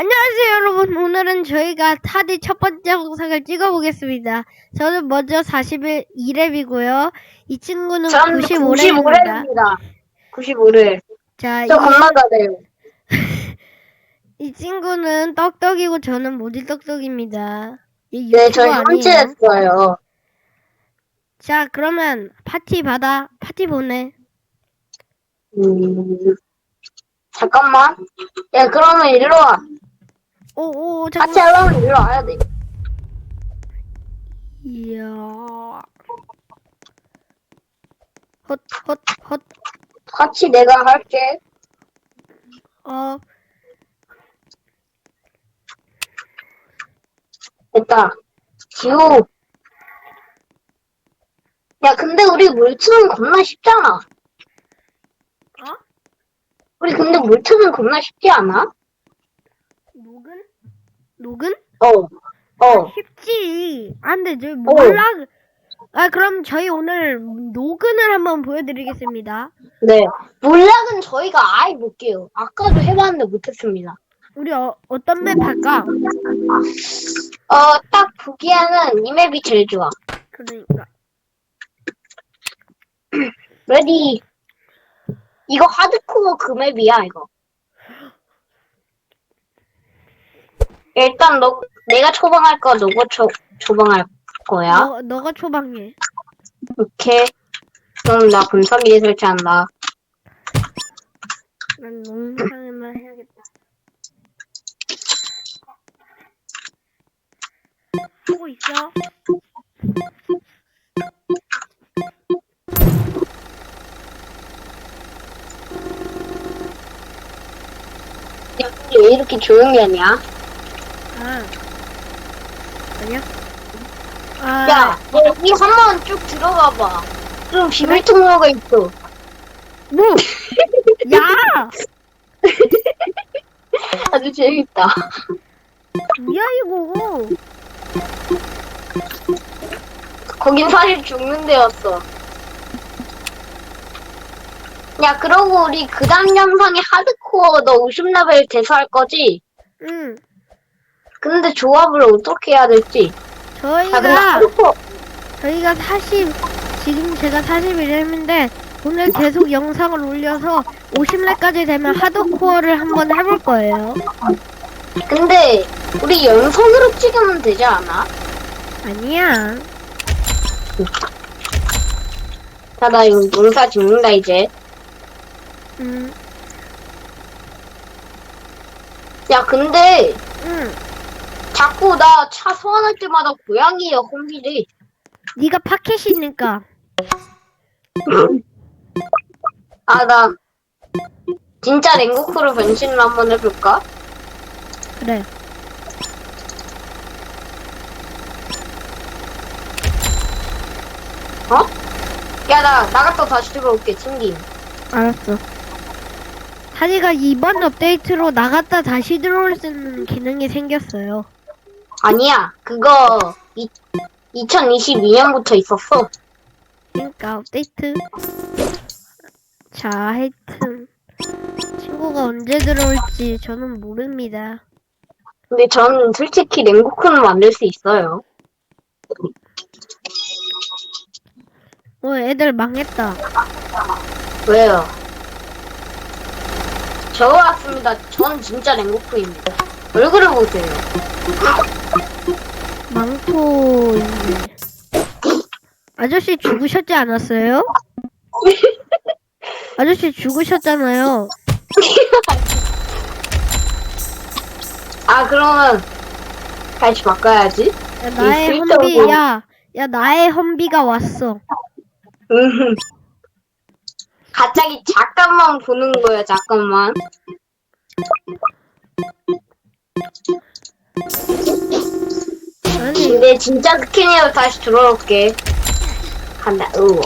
안녕하세요 여러분 오늘은 저희가 타디 첫 번째 영상을 찍어보겠습니다 저는 먼저 41랩이고요 이 친구는 전 95랩입니다 95렙입니다. 95렙. 자, 저 이, 잘해요. 이 친구는 떡떡이고 저는 모지 떡떡입니다 이 네, 유튜버 저 아니에요 현질했어요. 자 그러면 파티 받아 파티 보내 음, 잠깐만. 야, 그러면 일로 와. 오오 같이 잠깐만 하려면 일로 와야 돼. 이야 헛 헛 헛 같이 내가 할게. 어 됐다. 지우. 야, 근데 우리 물투는 겁나 쉽잖아. 어? 우리 근데 물투는 겁나 쉽지 않아? 녹은? 녹은? 어. 어. 쉽지. 안 돼, 저 몰라. 아, 그럼 저희 오늘 노근을 한번 보여드리겠습니다. 네. 물약은 저희가 아예 못 깨요. 아까도 해봤는데 못했습니다. 우리 어, 어떤 맵 할까? 어, 딱 보기에는 이 맵이 제일 좋아. 그러니까. 레디. 이거 하드코어 그 맵이야, 이거. 일단 너, 내가 초방할 거, 너가 초, 초방할 거야. 너, 너가 초방해. 오케이. 그럼 나 분석기 설치한다. 난 농상에만 해야겠다. 하고 있어? 야, 왜 이렇게 조용히 하냐? 아. 아니야? 아, 야, 너 여기 한번 쭉 들어가 봐. 좀 비밀 통로가 있어. 뭐? 야! 아주 재밌다. 뭐야, 이거? 거긴 사실 죽는 데였어. 야, 그러고 우리 그 다음 영상에 하드코어 너 50레벨 대사할 거지? 응. 근데 조합을 어떻게 해야 될지. 아, 저희가 하드코어, 저희가 40 지금 제가 41회인데 오늘 계속 영상을 올려서 50회까지 되면 하드코어를 한번 해볼 거예요. 근데 우리 영상으로 찍으면 되지 않아? 아니야. 자, 나 이거 농사 짓는다, 이제. 음, 야, 근데 응. 자꾸 나 차 소환할 때마다 고양이야, 홈비리. 네가 파켓이니까. 아, 나 진짜 랭고쿠로 변신을 한번 해볼까? 그래. 어? 야, 나 나갔다 다시 들어올게, 친기. 알았어. 타디가 이번 업데이트로 나갔다 다시 들어올 수 있는 기능이 생겼어요. 아니야, 그거 이, 2022년부터 있었어. 그러니까 업데이트. 자, 하여튼 친구가 언제 들어올지 저는 모릅니다. 근데 저는 솔직히 랭고쿠는 만들 수 있어요. 어, 애들 망했다. 왜요? 저 왔습니다. 전 진짜 랭고쿠입니다. 얼굴을 보세요. 망토 있네. 아저씨 죽으셨지 않았어요? 아저씨 죽으셨잖아요. 아, 그러면 다시 바꿔야지. 야, 나의 험비. 야, 야, 나의 험비가 왔어. 음. 갑자기 잠깐만 보는 거야, 잠깐만. 아니, 근데 진짜 스킨이라도 다시 들어올게. 간다, 으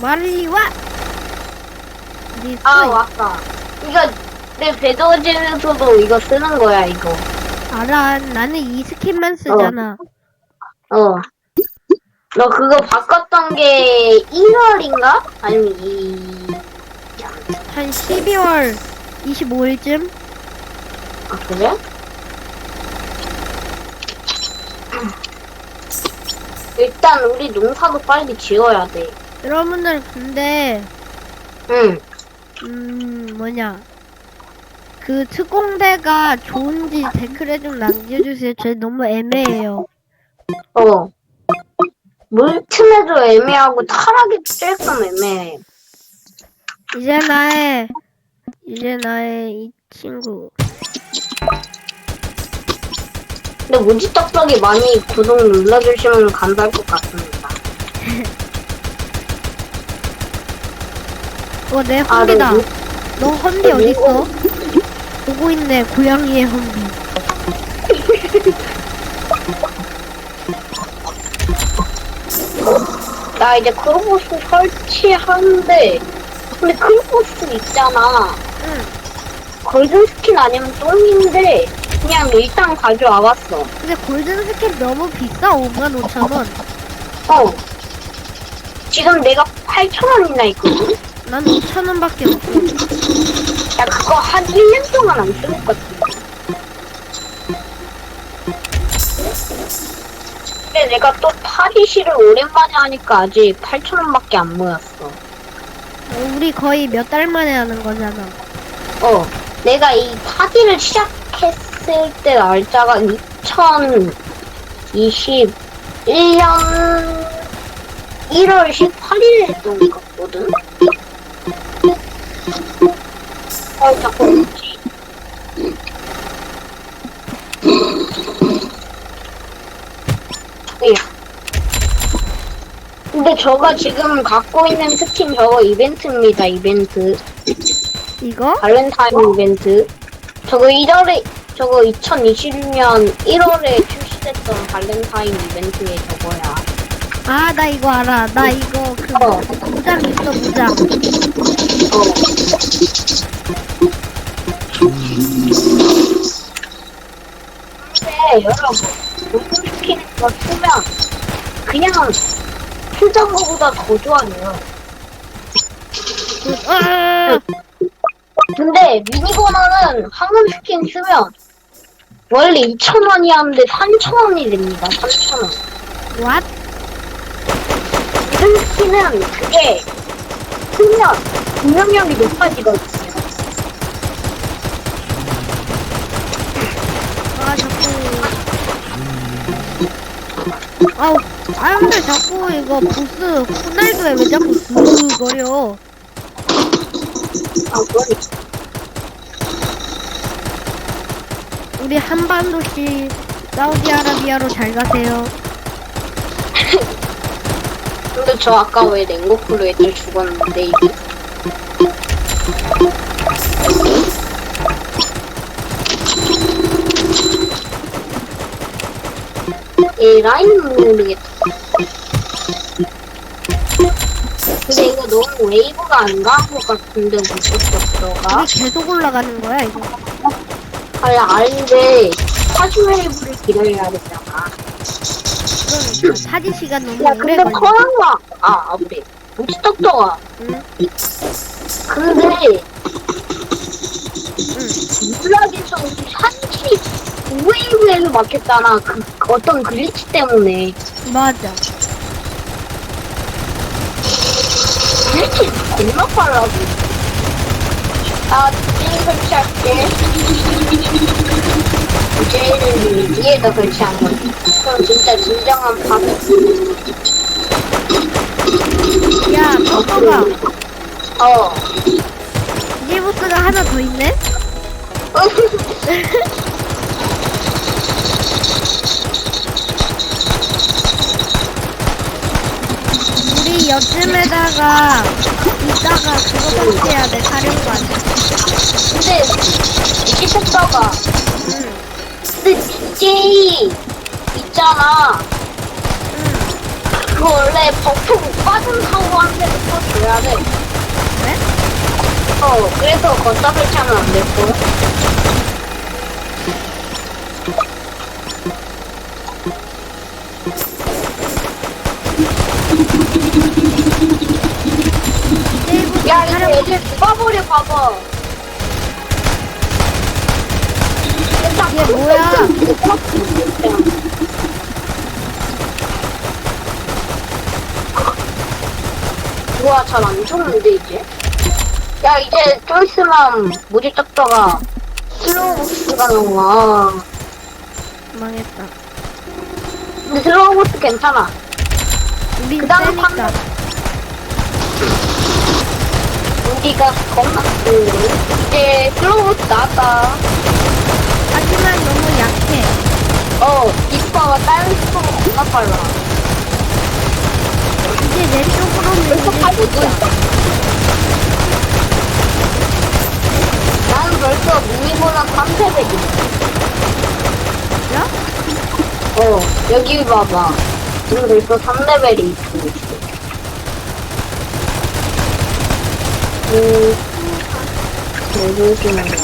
말리 와! 니 아, 쏘이. 왔다. 이거, 내 배도진에서도 이거 쓰는 거야, 이거. 알아, 나는 이 스킨만 쓰잖아. 어. 너 그거 바꿨던 게 1월인가? 아니면 이, 한 12월 25일쯤? 아, 그래? 일단 우리 농사도 빨리 지어야 돼. 여러분들 근데 응. 음 뭐냐 그 특공대가 좋은지 댓글에 좀 남겨주세요. 제 너무 애매해요. 어. 물틈에도 애매하고 타락이 조금 애매해. 이제 나의 이제 나의 이 친구 근데 무지떡떡이 많이 구독 눌러주시면 감사할 것 같습니다. 어 내 아, 헌비다. 너 무- 너 헌비 너 어디 누구? 있어? 보고 있네 고양이의 헌비. 나 이제 크로보스 설치하는데, 근데 크로보스 있잖아. 응. 골든 스킨 아니면 똥인데, 그냥 일단 가져와 봤어. 근데 골든 스킨 너무 비싸 5만 5천 원. 어. 지금 내가 8,000원이나 있거든? 난 5천 원밖에 없어. 야, 그거 한 1년 동안 안 쓸 것 같은데. 근데 내가 또 파리시를 오랜만에 하니까 아직 8,000원밖에 안 모였어. 우리 거의 몇 달 만에 하는 거잖아. 어, 내가 이 파디를 시작했 을때 날짜가 2021년 1월 18일 했던 것 같거든? 어, 자꾸 뭐지? 예. 근데 저가 지금 갖고 있는 스킨 저거 이벤트입니다, 이벤트. 이거? 발렌타인 이벤트. 저거 1월에, 저거 2020년 1월에 출시됐던 발렌타인 이벤트의 저거야. 아 나 이거 알아. 나 이거 그 어. 무장 있어 무장. 어. 근데 여러분, 무슨 스킨을 거 쓰면 그냥 쓰던 거보다 더 좋아져요. 그, 아! 근데 미니버너는 황금 스킨 쓰면 원래 2,000원이었는데 3,000원이 됩니다. 3,000원. What? 무슨 스킨은 그게 쓰면 공격력이 높아지거든요. 아 자꾸. 아우 아 근데 자꾸 이거 보스 호날두에 왜 자꾸 으거려? 아, 그러니 우리 한반도씨 사우디아라비아로 잘 가세요. 근데 저 아까 왜 냉고쿠로 애들 죽었는데 이게 이 라인은 모르겠다. 근데 이거 너무 웨이브가 안것 같은데 무섭겠어가? 우리 계속 올라가는 거야 이거. 아니 아닌데 사주 웨이브를 기다려야 되잖아. 그러니까 사지 시간 너무 야 오래 근데 걸려. 커랑과 아 우리 우리 떡떡아. 응? 근데 물락에서 산지 웨이브에서 막혔잖아. 그 어떤 글리치 때문에 맞아. 글리치 겁나 빨라고. 아, 게임 설치할게. 이제는 위에다 설치한 거지. 그럼 진짜 진정한 파괴. 야 터터가 어. 이제부스가 하나 더 있네? 우리 옆쯤에다가 이따가 그거 설치해야 돼 사령관. 근데 이기셨다가 응. 근데 DJ 있잖아. 응. 그 원래 버프 못 받은 사고한테도 써줘야 돼. 그래? 어, 그래서 걷다 설치하면 안 됐고. 이제부스 야, 이거 사령 애들 누가 버려, 봐봐. 이게 뭐야? 우와, 잘안 죽는데, 이제? 야, 이제 좀 있으면 무지 떴다가 슬로우 보스가 나와. 망했다. 근데 슬로우 보스 괜찮아. 우린 그 다음 세니까. 겁나 세. 이제 보스 나왔다. 하지만 너무 약해. 어, 이스파가 다른 스파가 겁나 빨라. 이제 내 쪽으로는 벌써 이제 팔고 있어. 나는 벌써 미니보다 3세배지. 야? 어, 여기 봐봐. 지금 벌써 3레벨이 있고 내려주는 거.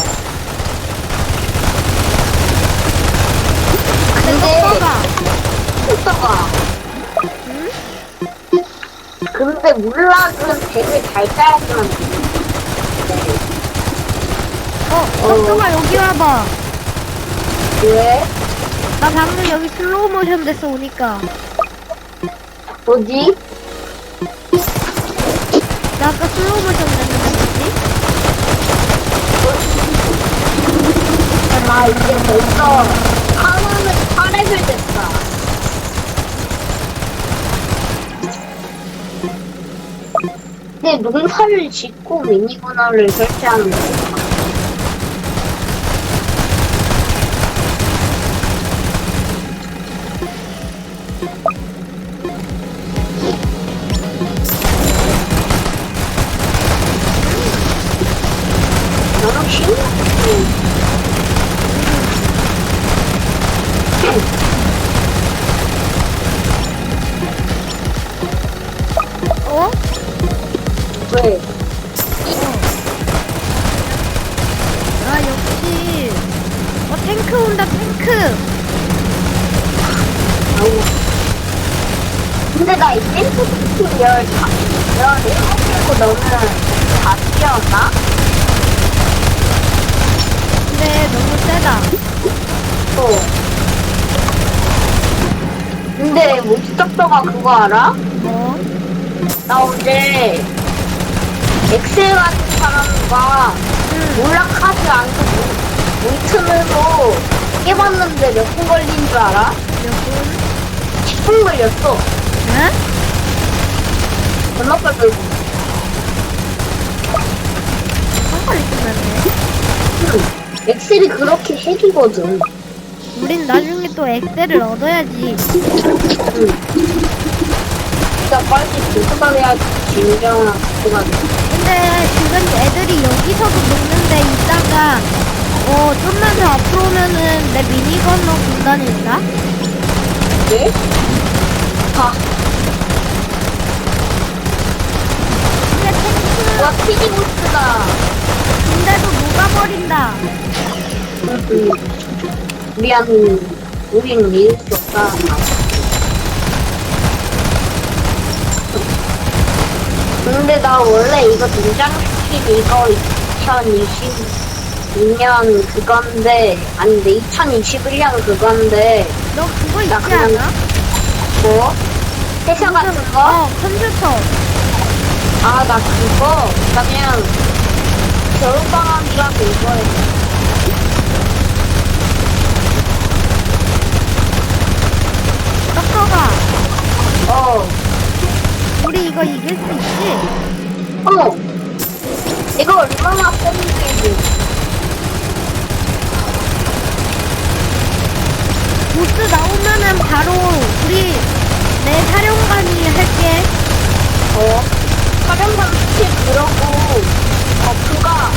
근데, 오빠가? 근데 물락은 되게 잘 돼. 어, 석동아 여기 와봐. 왜? 나 방금 여기 슬로우 모션 됐어 오니까. 뭐지? 나 아까 슬로우 모션 됐는데 뭐지? 아, 이제 벌써 하나는 8레벨 됐다. 근데 농사를 짓고 미니건화를 설치하는 거야. 모스떡떡가 그거 알아? 뭐? 나 어제 엑셀 같은 사람과 응. 몰락하지 않고 뭉틈으로 깨봤는데 몇 분 걸린 줄 알아? 몇 분? 10분 걸렸어. 응? 빨리 걸고. 한걸리 끝났네. 응. 엑셀이 그렇게 핵이거든. 우린 나중에 또 엑셀을 얻어야지. 응. 진짜 빨리 조사해야지. 진정한 그가 근데 지금 애들이 여기서도 먹는데 이따가 어 좀만 더 앞으로 오면은 내 미니건너 군단일까? 네? 아, 근데 탱크 와, 피지모스다. 군대도 녹아버린다. 응. 미안, 우린 믿을 수 없다. 근데 나 원래 이거 등장시킨 이거 2022년 그건데, 아닌데 2021년 그건데, 너 그거 있지 나 그냥- 않아? 뭐? 회사 같은 거? 어 컴퓨터. 아, 나 그거? 나 그냥 겨울방학이라고 이거에 떡터가 어, 우리 이거 이길 수 있지? 어. 이거 얼마나 뻔인지. 보스 나오면은 바로 우리 내 사령관이 할게. 어? 사령관 스킬 그러고, 어, 그가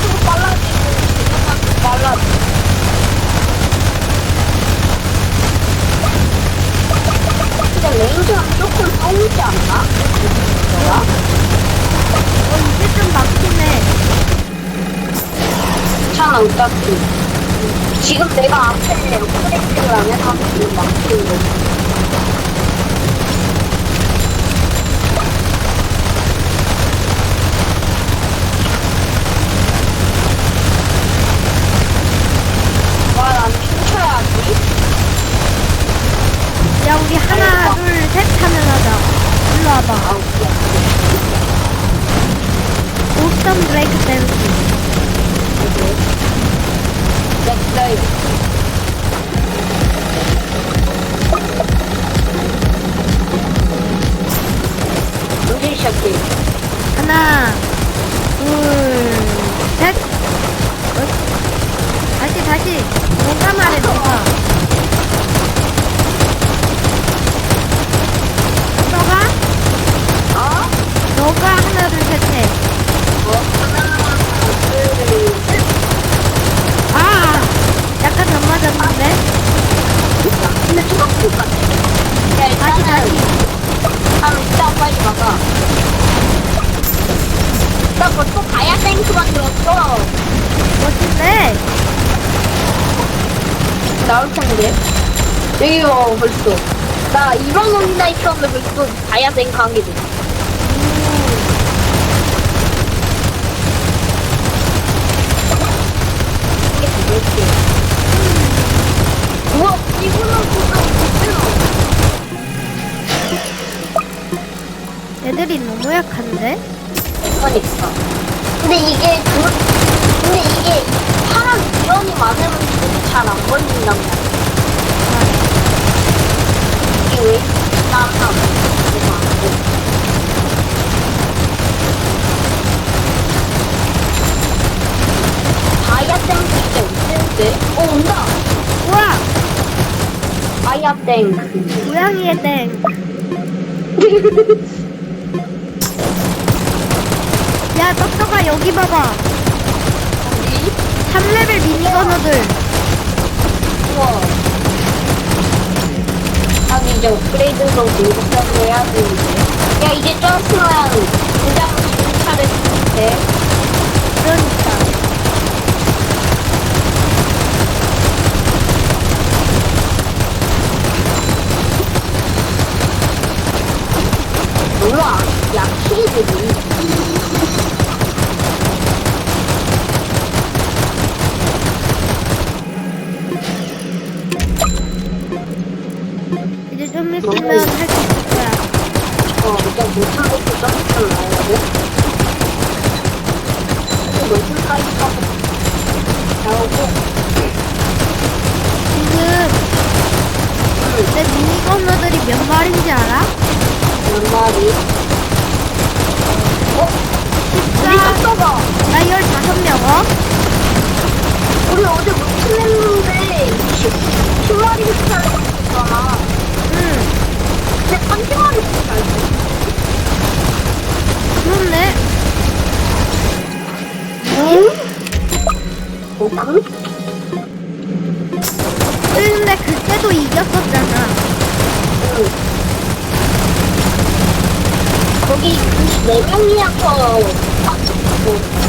좀 빨라지고, 그냥 좀 빨라지고. 근데 레인저는 조금 서울지 않나? 뭐야? 어 이제 좀 막히네. 괜찮아, 어차피. 지금 내가 앞에 업그레이드를 안 해서 지금 막히는 거지. 말 안 봐봐. 오스턴 브레이크 댄스. 하나, 둘, 셋. 어? 다시, 다시. 너가 말해. 너가? 어? 너가 하나, 둘, 셋, 셋. 아! 약간 안 맞았는데? 근데 초록색 같아. 야, 다시, 다시. 한 일단 빨리 가봐. 나 벌써 가야 땡크 만 들었어. 멋진데? 나올 텐데. 여기 와, 벌써. 나 이번 원이나 있었는데 벌써 가야 땡크 돼. 이 애들이 너무 약한데? 그러니까. 근데 이게 그, 근데 이게 사람 인원이 많으면 잘안 걸린단 말이야. 이게 왜 돼? 다이아 땡크 이제 없는데? 어 온다. 우와! 다이아 땡크. 고양이의 땡. 야, 떡떡아, 여기 봐봐. 어디? 3레벨 미니건어들. 우와. 아 이제 업그레이드로 공격하고 해야 되는데. 야 이제 점프만 그냥 차를 돼. 그러니까. 몰라. 약해지니. 이제 좀 있으면 할수 있을 거야. 어 못한 것도 점프를 사이즈하고 나오고. 지금 내 미니건어들이 몇 마리인지 알아? 몇 마리? 어? 우리 14, 떴어봐. 나 15명, 어? 우리 어제 못했는데 10, 10마리 잘했잖아. 응, 근데 30마리 잘했어. 그렇네. 응? 어, 그? 근데 그때도 이겼었잖아. 응. 거기 94명이어서 아, 뭐.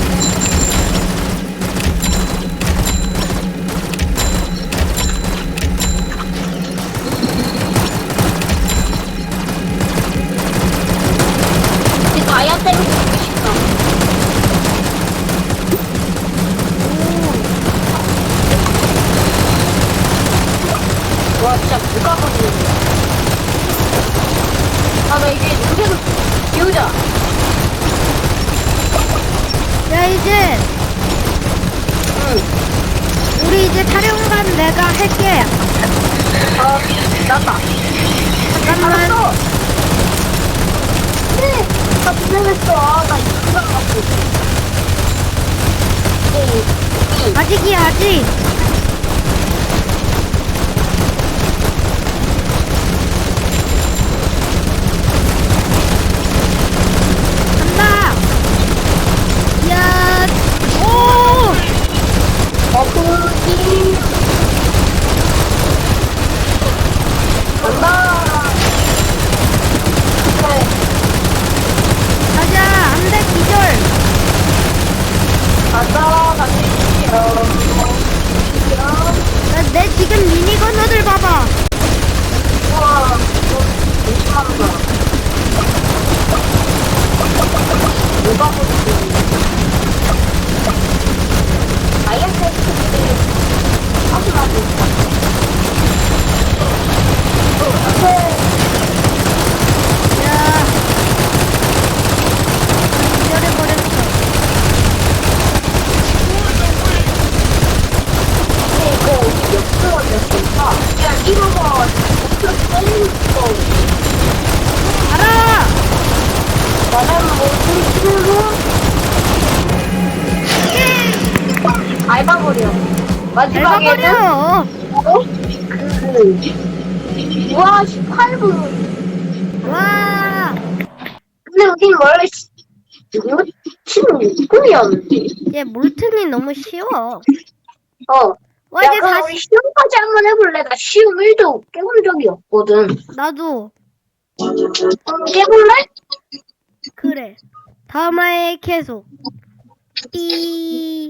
이제 촬영관 내가 할게. 아, 나다. 잠깐만. 알았어. 네, 나 분명했어. 아, 나 이거 갖고 있어. 네, 이, 아직이야, 아직. 간다. 야, 오! 어, 어부지. 간다. 네, 가자, 안 돼, 기절. 가자, 가주시오. 나, 내 지금 미니건어들 봐봐. 우와, 이거 조심한다. 누가 보지? 아이언테스트 확인하고 있다. 야, 있어. 알아! 나는 뭐, 친구. 밟아버려. 마지막에는, 밟아버려! 어? 그, 와, 18분. 와! 근데 여긴 원래, 시- 이거 치는 꿈이었는데. 얘 몰튼이 너무 쉬워. 어. 와, 야, 이제 그럼 우리 시험까지 한번 해볼래? 나 시험 1도 깨본 적이 없거든. 나도. 깨볼래? 그래. 다음화에 계속. 삐.